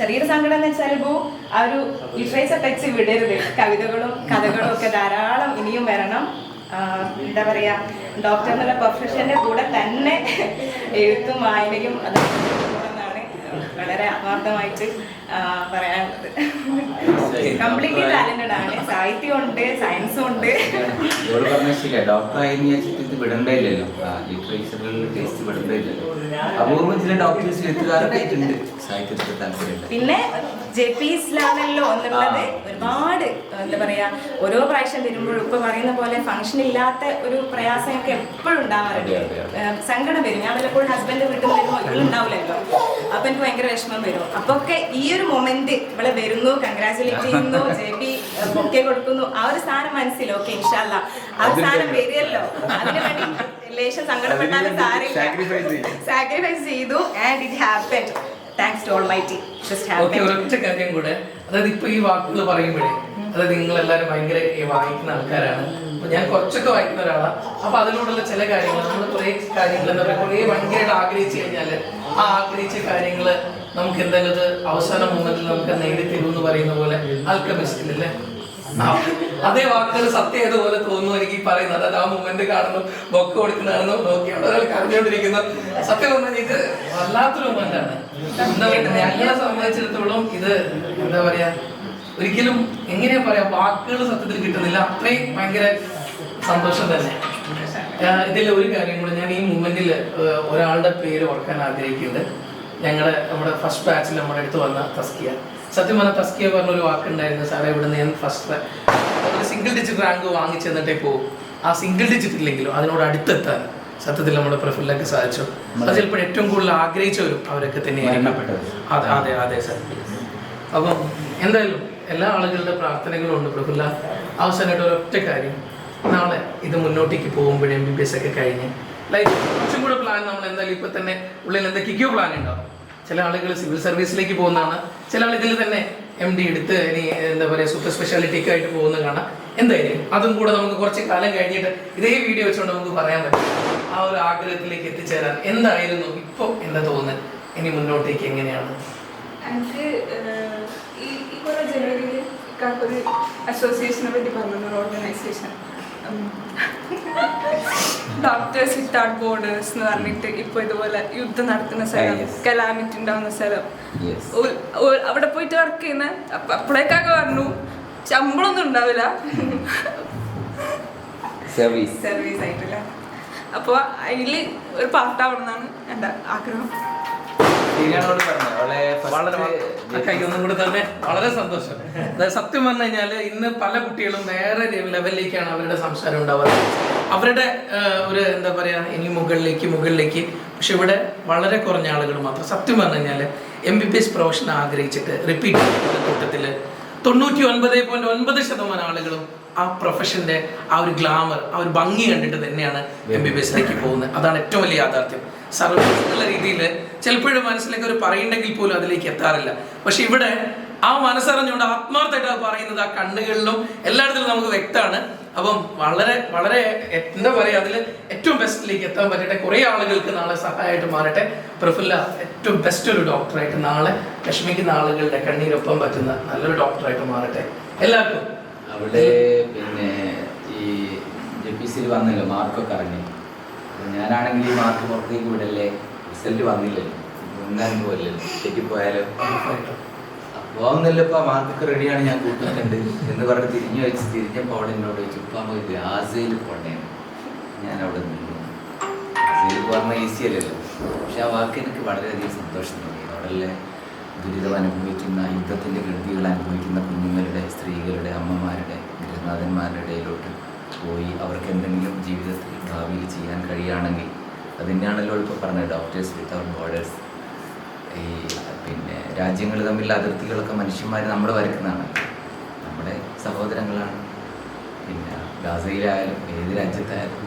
ചെറിയൊരു സങ്കടം എന്ന് വെച്ചാൽ ഇപ്പോൾ ആ ഒരു ലിറ്ററേച്ചർ ടച്ച് വിടരുത്. കവിതകളും കഥകളും ഒക്കെ ധാരാളം ഇനിയും വരണം. എന്താ പറയാ ഡോക്ടർ എന്നുള്ള പ്രൊഫഷന്റെ കൂടെ തന്നെ എഴുത്തും വായനയും അത് വളരെ ആത്മാർത്ഥമായിട്ട് പറയാനുള്ളത്. കംപ്ലീറ്റ്ലി ടാലന്റഡ് ആണ്. സയൻസും ഉണ്ട്. ഇവൾ പറഞ്ഞ ശരിയാ ഡോക്ടർ ആയിരുന്നു വിചാരിച്ചിട്ട് ഇത് വിടണ്ടയില്ലല്ലോ. ലിറ്ററേച്ചറിൽ ടേസ്റ്റ് വിടണ്ടയില്ലല്ലോ. അപൂർവം ചില ഡോക്ടേഴ്സ് എഴുത്തുകാരൊക്കെ ഉണ്ട് സാഹിത്യത്തിൽ താല്പര്യമില്ല. പിന്നെ ജെ പി ഇസ്ലാമല്ലോ എന്നുള്ളത് ഒരുപാട് എന്താ പറയാ ഓരോ പ്രാവശ്യം വരുമ്പോഴും ഇപ്പൊ പറയുന്ന പോലെ ഫംഗ്ഷൻ ഇല്ലാത്ത ഒരു പ്രയാസമൊക്കെ എപ്പോഴും ഉണ്ടാവാറുണ്ട്. സങ്കടം വരും. ഞാൻ വല്ലപ്പോഴും ഹസ്ബൻഡ് വീട്ടിൽ നിന്ന് വരുമ്പോൾ ഇവളുണ്ടാവില്ലല്ലോ അപ്പൊ എനിക്ക് ഭയങ്കര വിഷമം വരും. അപ്പൊ ഒക്കെ ഈ ഒരു മൊമെന്റ് ഇവിടെ വരുന്നു കൺഗ്രാചുലേറ്റ് ചെയ്യുന്നു ജെ പി ബൊക്കെ കൊടുക്കുന്നു. ആ ഒരു സ്ഥാനം മനസ്സിൽ ഓക്കെ ഇൻഷാല്ല ആ ഒരു സ്ഥാനം വരുമല്ലോ അതിനു വേണ്ടി ലേശം സങ്കടപ്പെട്ടാലും സാരില്ല സാക്രിഫൈസ് ചെയ്തു. And it happen thanks to all okay happen ഒരൊറ്റ കാര്യം കൂടെ. അതായത് ഇപ്പൊ ഈ വാക്കുകൾ പറയുമ്പോഴേ അതായത് നിങ്ങൾ എല്ലാവരും ഭയങ്കര വായിക്കുന്ന ആൾക്കാരാണ്. ഞാൻ കുറച്ചൊക്കെ വായിക്കുന്ന ഒരാളാണ് അപ്പൊ അതിലൂടെയുള്ള ചില കാര്യങ്ങൾ നമ്മൾ കുറെ കാര്യങ്ങൾ എന്താ പറയുക കുറെ ഭയങ്കരമായിട്ട് ആഗ്രഹിച്ചു കഴിഞ്ഞാൽ ആ ആഗ്രഹിച്ച കാര്യങ്ങൾ നമുക്ക് എന്തായാലും അവസാന മൊമെന്റിൽ നമുക്ക് നേടിത്തരും എന്ന് പറയുന്ന പോലെ ആൽക്കമിസ്റ്റിലല്ലേ അതേ വാക്കുകൾ സത്യം ഏതുപോലെ തോന്നുന്നു എനിക്ക് ഈ പറയുന്നത്. അതായത് ആ മൂവ്മെന്റ് കാണുന്നു. ബൊക്ക് കൊടുക്കുന്നതാണെന്ന് നോക്കി ഒരാൾ കരഞ്ഞുകൊണ്ടിരിക്കുന്നു. സത്യം പറഞ്ഞാൽ ഇത് വല്ലാത്തൊരു മൂവ്മെന്റ് ആണ്. എന്താ പറയുക ഞങ്ങളെ സംബന്ധിച്ചിടത്തോളം ഇത് എന്താ പറയാ ഒരിക്കലും എങ്ങനെയാ പറയാ വാക്കുകൾ സത്യത്തിൽ കിട്ടുന്നില്ല. അത്രയും ഭയങ്കര സന്തോഷം തന്നെ. ഇതിൽ ഒരു കാര്യം കൂടെ ഞാൻ ഈ മൂമെന്റിൽ ഒരാളുടെ പേര് ഓർക്കാൻ ആഗ്രഹിക്കുന്നുണ്ട്. ഞങ്ങളുടെ നമ്മുടെ ഫസ്റ്റ് ബാച്ചിൽ നമ്മുടെ അടുത്ത് വന്ന തസ്കിയ. സത്യം പറഞ്ഞ തസ്കിയ പറഞ്ഞ ഒരു വാക്കുണ്ടായിരുന്നു സാറേ ഇവിടുന്ന് ഞാൻ ഫസ്റ്റ് ഒരു സിംഗിൾ ഡിജിറ്റ് റാങ്ക് വാങ്ങിച്ചു തന്നിട്ടേ പോകും ആ സിംഗിൾ ഡിജിറ്റ് ഇല്ലെങ്കിലും അതിനോട് അടുത്തെത്താൻ സത്യത്തിൽ നമ്മുടെ പ്രഫുല്ലൊക്കെ സാധിച്ചു. അത് ചിലപ്പോൾ ഏറ്റവും കൂടുതൽ ആഗ്രഹിച്ചവരും അവരൊക്കെ തന്നെ. അതെ അതെ അതെ സർ അപ്പം എന്തായാലും എല്ലാ ആളുകളുടെ പ്രാർത്ഥനകളും ഉണ്ട് പ്രഫുല്ല അവസാനമായിട്ട് ഒരൊറ്റ കാര്യം. നാളെ ഇത് മുന്നോട്ടേക്ക് പോകുമ്പോഴേ എം ബി ബി എസ് ഒക്കെ കഴിഞ്ഞ്. ലൈഫ് കുറച്ചും കൂടെ പ്ലാൻ നമ്മൾ എന്തായാലും ഇപ്പൊ തന്നെ ഉള്ളിൽ എന്തൊക്കെയോ പ്ലാൻ ഉണ്ടാവും ചില ആളുകൾ സിവിൽ സർവീസിലേക്ക് പോകുന്നതാണ്. ചില ആളുകൾ തന്നെ എം ഡി എടുത്ത് ഇനി എന്താ പറയുക സൂപ്പർ സ്പെഷ്യാലിറ്റിക്ക് ആയിട്ട് പോകുന്ന കാണാം. എന്തായാലും അതും കൂടെ നമുക്ക് കുറച്ച് കാലം കഴിഞ്ഞിട്ട് ഇതേ വീഡിയോ വെച്ചുകൊണ്ട് നമുക്ക് പറയാൻ പറ്റും. ആ ഒരു ആഗ്രഹത്തിലേക്ക് എത്തിച്ചേരാൻ എന്തായിരുന്നു ഇപ്പോൾ എന്താ തോന്നുന്നത് ഇനി മുന്നോട്ടേക്ക് എങ്ങനെയാണ്? എനിക്ക് ഈ കുറെ ഒരു അസോസിയേഷനെ പറ്റി പറഞ്ഞു ഒരു ഓർഗനൈസേഷൻ ഡോക്ടേഴ്സ് വിത്തൗട്ട് ബോർഡേഴ്സ് എന്ന് പറഞ്ഞിട്ട് ഇപ്പൊ ഇതുപോലെ യുദ്ധം നടത്തുന്ന സ്ഥലം. കലാമിറ്റി ഉണ്ടാവുന്ന സ്ഥലം. അവിടെ പോയിട്ട് വർക്ക് ചെയ്യുന്ന? അപ്പ- അപ്പോഴേക്കൊക്കെ പറഞ്ഞു ശമ്പളമൊന്നും ഉണ്ടാവില്ല. സർവീസ് സർവീസ് ആയിട്ടില്ല. അപ്പോൾ അതിൽ ഒരു പാർട്ടാവണം എന്നാണ് എന്റെ ആഗ്രഹം. തന്നെ. വളരെ സന്തോഷം. അതായത് സത്യം പറഞ്ഞു കഴിഞ്ഞാൽ ഇന്ന് പല കുട്ടികളും വേറെ ലെവലിലേക്കാണ് അവരുടെ സംസാരം ഉണ്ടാവുക അവരുടെ ഒരു എന്താ പറയാ ഇനി മുകളിലേക്ക് മുകളിലേക്ക്. പക്ഷെ ഇവിടെ വളരെ കുറഞ്ഞ ആളുകൾ മാത്രം. സത്യം പറഞ്ഞു കഴിഞ്ഞാൽ M B B S profession ആഗ്രഹിച്ചിട്ട് റിപ്പീറ്റ് കൂട്ടത്തിൽ തൊണ്ണൂറ്റി ഒൻപത് പോയിന്റ് ഒൻപത് ശതമാനം ആളുകളും ആ പ്രൊഫഷന്റെ ആ ഒരു ഗ്ലാമർ ആ ഒരു ഭംഗി കണ്ടിട്ട് തന്നെയാണ് എം ബി ബി എസിലേക്ക് പോകുന്നത്. അതാണ് ഏറ്റവും വലിയ യാഥാർത്ഥ്യം. സർവീസ് രീതിയിൽ ചിലപ്പോഴും മനസ്സിലേക്ക് ഒരു പറയുണ്ടെങ്കിൽ പോലും അതിലേക്ക് എത്താറില്ല. പക്ഷെ ഇവിടെ ആ മനസ്സറിഞ്ഞുകൊണ്ട് ആത്മാർത്ഥമായിട്ട് അത് പറയുന്നത് ആ കണ്ണുകളിലും എല്ലായിടത്തിലും നമുക്ക് വ്യക്തമാണ്. അപ്പം വളരെ വളരെ എന്താ പറയുക അതിൽ ഏറ്റവും ബെസ്റ്റിലേക്ക് എത്താൻ പറ്റട്ടെ. കുറേ ആളുകൾക്ക് നാളെ സഹായമായിട്ട് മാറട്ടെ. പ്രഫുല്ല ഏറ്റവും ബെസ്റ്റ് ഒരു ഡോക്ടറായിട്ട് നാളെ വിഷമിക്കുന്ന ആളുകളുടെ കണ്ണീരൊപ്പം പറ്റുന്ന നല്ലൊരു ഡോക്ടറായിട്ട് മാറട്ടെ. എല്ലാവർക്കും. അവിടെ പിന്നെ ഈ ജെ പി സിയിൽ വന്നല്ലോ മാർക്കൊക്കെ ഇറങ്ങി. ഞാനാണെങ്കിൽ ഈ മാർക്ക് പുറത്തേക്ക് വിടല്ലേ റിസൾട്ട് വന്നില്ലല്ലോ മുങ്ങാൻ പോലല്ലോ തെറ്റിപ്പോയാലോ പോകുന്നില്ല ഇപ്പൊ മാർക്കൊക്കെ റെഡിയാണ് ഞാൻ കൂട്ടുന്നുണ്ട് എന്ന് പറഞ്ഞ് തിരിഞ്ഞു വെച്ച് തിരിഞ്ഞപ്പോൾ അവിടെ എന്നോട് ചോദിച്ചു ഇപ്പം നമുക്ക് ഗാസയിൽ പോണ്ടേ? ഞാൻ അവിടെ നിന്നു. പറഞ്ഞാൽ ഈസി അല്ലല്ലോ. പക്ഷെ ആ വാക്ക് എനിക്ക് വളരെയധികം സന്തോഷം തോന്നി. അവിടെയുള്ള ദുരിതം അനുഭവിക്കുന്ന യുദ്ധത്തിന്റെ ഗതികൾ അനുഭവിക്കുന്ന കുഞ്ഞുങ്ങളുടെ സ്ത്രീകളുടെ അമ്മമാരുടെ ഗൃഹനാഥന്മാരുടെ ഇടയിലോട്ട് പോയി അവർക്ക് എന്തെങ്കിലും ജീവിതത്തിൽ ഭാവിയിൽ ചെയ്യാൻ കഴിയുകയാണെങ്കിൽ അതിന്റെയാണല്ലോ ഇപ്പോൾ പറഞ്ഞത് ഡോക്ടേഴ്സ് വിത്തൗട്ട് ബോർഡേഴ്സ് ഈ പിന്നെ രാജ്യങ്ങൾ തമ്മിലുള്ള അതിർത്തികളൊക്കെ മനുഷ്യന്മാർ നമ്മൾ വരക്കുന്നതാണ്. നമ്മുടെ സഹോദരങ്ങളാണ്. പിന്നെ ഗാസയിലായാലും ഏത് രാജ്യത്തായാലും.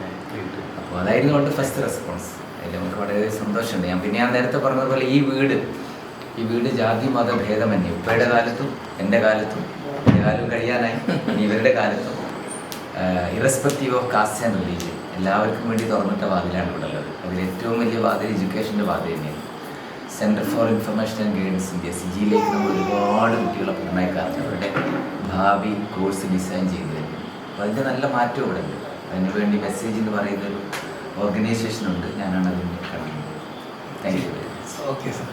അപ്പോൾ അതായിരുന്നു അവളുടെ ഫസ്റ്റ് റെസ്പോൺസ് അതിൽ നമുക്ക് വളരെ സന്തോഷമുണ്ട്. ഞാൻ പിന്നെ ഞാൻ നേരത്തെ പറഞ്ഞതുപോലെ ഈ വീട് ഈ വീട് ജാതി മത ഭേദമന്യേ. ഉപ്പയുടെ കാലത്തും എന്റെ കാലത്തും എന്റെ കാലം കഴിയാനായി. ഇനി ഇവരുടെ കാലത്തും irrespective of caste and religion എല്ലാവർക്കും വേണ്ടി തുറന്നിട്ട വാതിലാണ് ഇവിടെ ഉള്ളത്. അതിൽ ഏറ്റവും വലിയ വാതിൽ എഡ്യൂക്കേഷന്റെ വാതിൽ തന്നെയാണ്. Centre for information and guidance India സിജിയിലേക്ക് നമ്മൾ ഒരുപാട് കുട്ടികളെ പറഞ്ഞേക്കാറുണ്ട് അവരുടെ ഭാവി കോഴ്സ് ഡിസൈൻ ചെയ്തു തരും അപ്പോൾ അതിന്റെ നല്ല മാറ്റം ഇവിടെ ഉണ്ട്. അതിന് വേണ്ടി മെസ്സേജ് എന്ന് പറയുന്ന ഒരു ഓർഗനൈസേഷൻ ഉണ്ട്. ഞാനാണ് അതിന് കണ്ടിരുന്നത് താങ്ക് യു ഓക്കെ സാർ